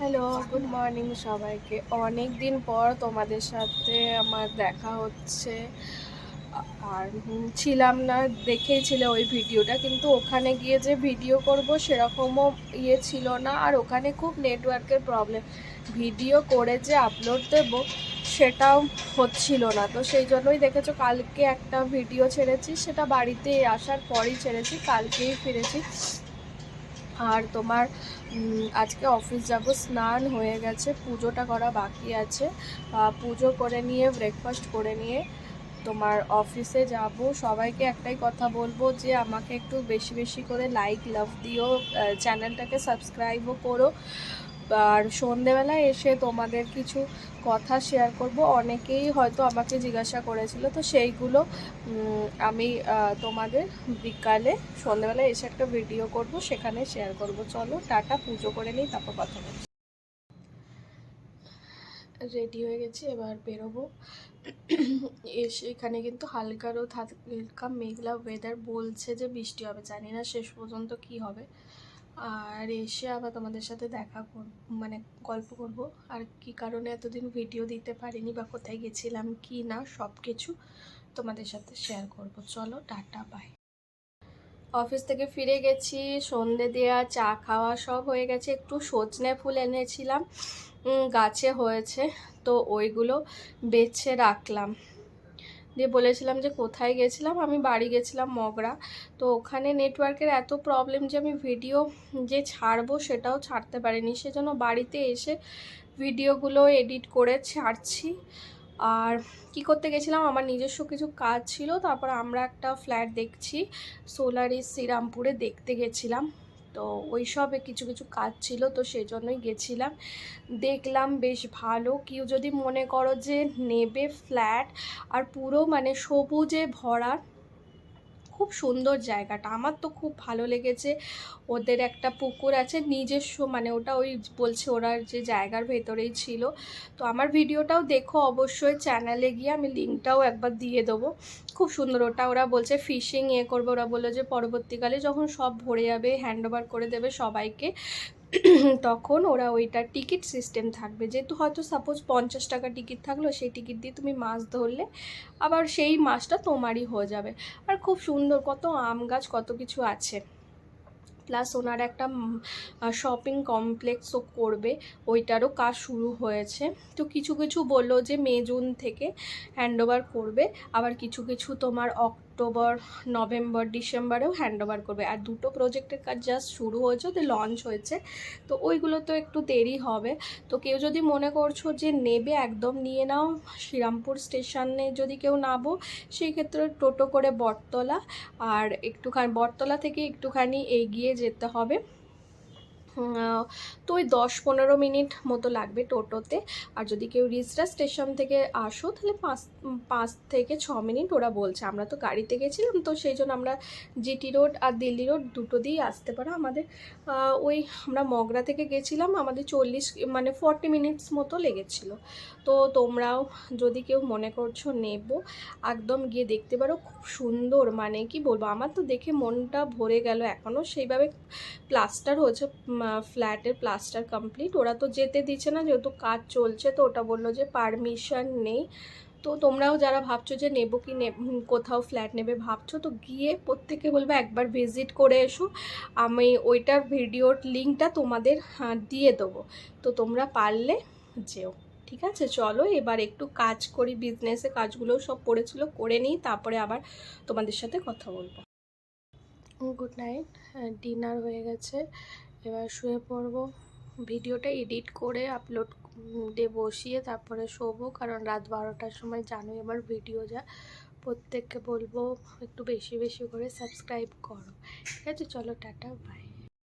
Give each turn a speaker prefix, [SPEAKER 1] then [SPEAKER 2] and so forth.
[SPEAKER 1] Hello good morning সবাইকে। অনেক দিন পর তোমাদের সাথে আমার দেখা হচ্ছে। আর ছিলাম না, দেখেই ছিল ওই ভিডিওটা, কিন্তু ওখানে গিয়ে যে ভিডিও করব সেরকমও ইয়ে ছিল না, আর ওখানে খুব নেটওয়ার্কের প্রবলেম ভিডিও করে যে আপলোড দেব, সেটাও হচ্ছিল না। তো সেই জন্যই দেখেছ, কালকে একটা ভিডিও ছেড়েছি, সেটা বাড়িতে আসার পরই ছেড়েছি, কালকেই ফিরেছি। আর তোমার আজকে অফিস যাব, স্নান হয়ে গেছে, পুজোটা করা বাকি আছে। পুজো করে নিয়ে ব্রেকফাস্ট করে নিয়ে তোমার অফিসে যাব। সবাইকে একটাই কথা বলব যে, আমাকে একটু বেশি বেশি করে লাইক লাভ দিও চ্যানেলটাকে সাবস্ক্রাইবও করো। আর সন্ধেবেলায় এসে তোমাদের কিছু কথা শেয়ার করব। অনেকেই হয়তো আমাকে জিজ্ঞাসা করেছিল, তো সেইগুলো আমি তোমাদের বিকালে সন্ধেবেলায় এসে একটা ভিডিও করব, সেখানে শেয়ার করব। চলো, টাটা, পুজো করে নিই, তারপর কথা বলছি। রেডি হয়ে গেছি, এবার বেরোবো। এসে এখানে কিন্তু হালকারও হালকা মেঘলা ওয়েদার বলছে যে বৃষ্টি হবে, জানি না শেষ পর্যন্ত কি হবে। আর এসে আবার তোমাদের সাথে দেখা করব মানে গল্প করব। আর কি কারণে এতদিন ভিডিও দিতে পারিনি বা কোথায় গেছিলাম, কি না সব কিছু তোমাদের সাথে শেয়ার করব। চলো, টাটা বাই অফিস থেকে ফিরে গেছি, সন্ধে দেওয়া চা খাওয়া সব হয়ে গেছে। একটু সজনে ফুল এনেছিলাম গাছে হয়েছে, তো ওইগুলো বেছে রাখলাম। দিয়ে বলেছিলাম যে কোথায় গেছিলাম? আমি বাড়ি গেছিলাম মগরা। তো ওখানে নেটওয়ার্কের এত প্রবলেম যে আমি ভিডিও যে ছাড়বো সেটাও ছাড়তে পারিনি। সেজন্য বাড়িতে এসে ভিডিওগুলো এডিট করে ছাড়ছি। আর কি করতে গেছিলাম? আমার নিজস্ব কিছু কাজ ছিল। তারপর আমরা একটা ফ্ল্যাট দেখছি। সোলারি শ্রীরামপুরে দেখতে গেছিলাম। তো ওই কিছু কিছু কাজ ছিল তো সেই জন্যই গেছিলাম। দেখলাম বেশ ভালো। কেউ যদি মনে করো যে নেবে ফ্ল্যাট আর পুরো মানে সবুজে ভরা খুব সুন্দর জায়গাটা। আমার তো খুব ভালো লেগেছে। ওদের একটা পুকুর আছে, নিজস্ব মানে ওটা ওই বলছে ওরা যে জায়গার ভেতরেই ছিল। তো আমার ভিডিওটাও দেখো অবশ্যই চ্যানেলে গিয়ে আমি লিঙ্কটাও একবার দিয়ে দেবো। খুব সুন্দর, ওটা ওরা বলছে ফিশিং ইয়ে করব। ওরা বলল যে পরবর্তীকালে যখন সব ভরে যাবে হ্যান্ড ওভার করে দেবে সবাইকে। তখন ওরা ওইটার টিকিট সিস্টেম থাকবে। যেহেতু হয়তো সাপোজ পঞ্চাশ টাকা টিকিট থাকল সেই টিকিট দিয়ে তুমি মাছ ধরলে, আবার সেই মাছটা তোমারই হয়ে যাবে। আর খুব সুন্দর কত আম গাছ, কত কিছু আছে। প্লাস ওনার একটা শপিং কমপ্লেক্সও করবে, ওইটারও কাজ শুরু হয়েছে। তো কিছু কিছু বলল যে মে, জুন থেকে হ্যান্ডওভার করবে, আবার কিছু কিছু তোমার অক্টোবর, নভেম্বর, ডিসেম্বরেও হ্যান্ড ওভার করবে। আর দুটো প্রজেক্টের কাজ জাস্ট শুরু হয়েছে ওদের লঞ্চ হয়েছে। তো ওইগুলো তো একটু দেরি হবে। তো কেউ যদি মনে করছ যে নেবে, একদম নিয়ে নাও। শ্রীরামপুর স্টেশনে যদি কেউ নাবো সেই ক্ষেত্রে টোটো করে বটতলা। আর একটুখানি, বটতলা থেকে একটুখানি এগিয়ে যেতে হবে। তো ওই দশ পনেরো মিনিট মতো লাগবে টোটোতে। আর যদি কেউ রিজরা স্টেশন থেকে আসো, তাহলে পাঁচ পাঁচ থেকে ছ মিনিট ওরা বলছে। আমরা তো গাড়িতে গেছিলাম, তো সেই জন্য আমরা G T road Delhi road দুটো দিয়েই আসতে পারো। আমাদের ওই আমরা মগরা থেকে গেছিলাম, আমাদের চল্লিশ মানে ফর্টি মিনিটস মতো লেগেছিলো। তো তোমরাও যদি কেউ মনে করছ নেব, একদম গিয়ে দেখতে পারো, খুব সুন্দর। মানে কি বলব, আমার তো দেখে মনটা ভরে গেল এখনও সেইভাবে প্লাস্টার হয়েছে ফ্ল্যাটের প্লাস্টার কমপ্লিট ওরা তো যেতে দিচ্ছে না যেহেতু কাজ চলছে তো ওটা বলল যে পারমিশন নেই। তো তোমরাও যারা ভাবছ যে নেব কি কোথাও ফ্ল্যাট নেবে ভাবছ তো গিয়ে প্রত্যেকে বলবে একবার ভিজিট করে এসো। আমি ওইটার ভিডিওর লিঙ্কটা তোমাদের হ্যাঁ, দিয়ে দেবো। তো তোমরা পারলে যেও ঠিক আছে? চলো এবার একটু কাজ করি বিজনেসে কাজগুলো সব পড়েছিল করে নিই তারপরে আবার তোমাদের সাথে কথা বলব। গুড নাইট ডিনার হয়ে গেছে। এবার শুয়ে পড়ব। ভিডিওটা এডিট করে আপলোড দে বসিয়ে তারপরে শোবো, কারণ রাত বারোটার সময় জানো আমার ভিডিও যা। প্রত্যেককে বলব একটু বেশি বেশি করে সাবস্ক্রাইব করো। ঠিক আছে, চলো টাটা বাই